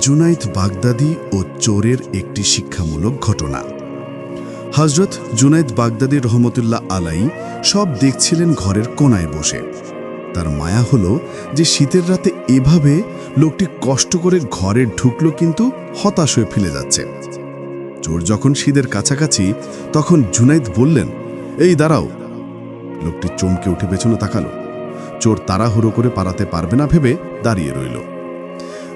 জুনাইদ বাগদাদি ও চোরের একটি শিক্ষামূলক ঘটনা। হজরত জুনাইদ বাগদাদি রহমতুল্লাহ আলাই সব দেখছিলেন ঘরের কোনায় বসে। তার মায়া হলো যে শীতের রাতে এভাবে লোকটি কষ্ট করে ঘরে ঢুকলো কিন্তু হতাশ হয়ে ফেলে যাচ্ছে। চোর যখন শীতের কাছাকাছি, তখন জুনাইদ বললেন, এই দাঁড়াও। লোকটি চমকে উঠে পেছনে তাকালো। চোর তাড়াহুড়ো করে পারাতে পারবে না ভেবে দাঁড়িয়ে রইল।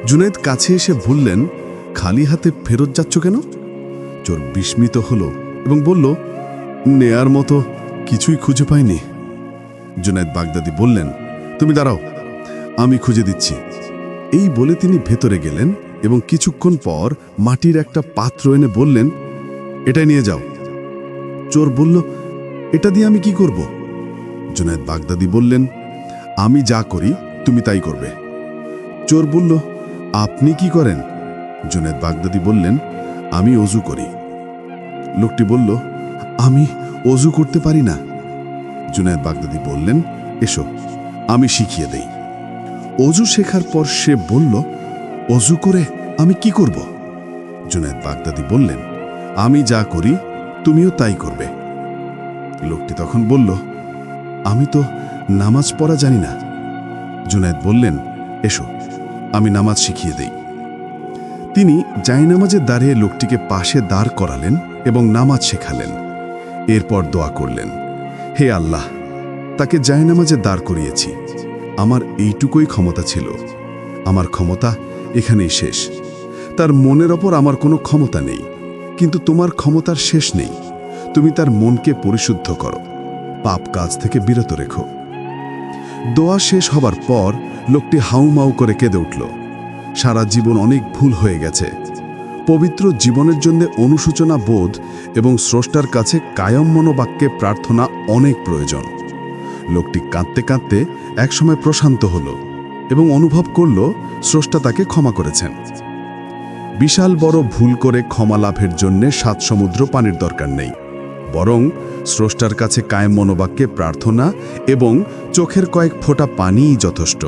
জুনাইদ কাছে এসে বললেন, খালি হাতে ফেরত যাচ্ছ কেন? চোর বিস্মিত হলো এবং বলল, নেয়ার মতো কিছুই খুঁজে পাইনি। জুনাইদ বাগদাদি বললেন, তুমি দাঁড়াও, আমি খুঁজে দিচ্ছি। এই বলে তিনি ভেতরে গেলেন এবং কিছুক্ষণ পর মাটির একটা পাত্র এনে বললেন, এটাই নিয়ে যাও। চোর বলল, এটা দিয়ে আমি কি করব? জুনাইদ বাগদাদি বললেন, আমি যা করি, তুমি তাই করবে। চোর বলল আপনি কি করেন? জুনেদ বাগদাদি বললেন, আমি অজু করি। লোকটি বলল, আমি অজু করতে পারি না। জুনেদ বাগদাদি বললেন, এসো, আমি শিখিয়ে দেই। অজু শেখার পর সে বলল, অজু করে আমি কি করব? জুনেদ বাগদাদি বললেন, আমি যা করি, তুমিও তাই করবে। লোকটি তখন বলল, আমি তো নামাজ পড়া জানি না। জুনায়েদ বললেন, এসো। আমি নামাজ শিখিয়ে দেই। তিনি জায়নামাজে দাঁড়িয়ে লোকটিকে পাশে দাঁড় করালেন এবং নামাজ শেখালেন। এরপর দোয়া করলেন, হে আল্লাহ, তাকে জায়নামাজে দাঁড় করিয়েছি। আমার এইটুকুই ক্ষমতা ছিল। আমার ক্ষমতা এখানেই শেষ। তার মনের ওপর আমার কোনো ক্ষমতা নেই। কিন্তু তোমার ক্ষমতার শেষ নেই। তুমি তার মনকে পরিশুদ্ধ করো। পাপ কাজ থেকে বিরত রেখো। দোয়া শেষ হবার পর লোকটি হাউমাউ করে কেঁদে উঠল। সারা জীবন অনেক ভুল হয়ে গেছে। পবিত্র জীবনের জন্য অনুশোচনা বোধ এবং স্রষ্টার কাছে কায়ম মনোবাক্যে প্রার্থনা অনেক প্রয়োজন। লোকটি কাঁদতে কাঁদতে একসময় প্রশান্ত হল এবং অনুভব করল স্রষ্টা তাকে ক্ষমা করেছেন। বিশাল বড় ভুল করে ক্ষমা লাভের জন্যে সাত সমুদ্র পানির দরকার নেই। বরং স্রষ্টার কাছে কায়েম মনোবাক্যে প্রার্থনা এবং চোখের কয়েক ফোঁটা পানিই যথেষ্ট।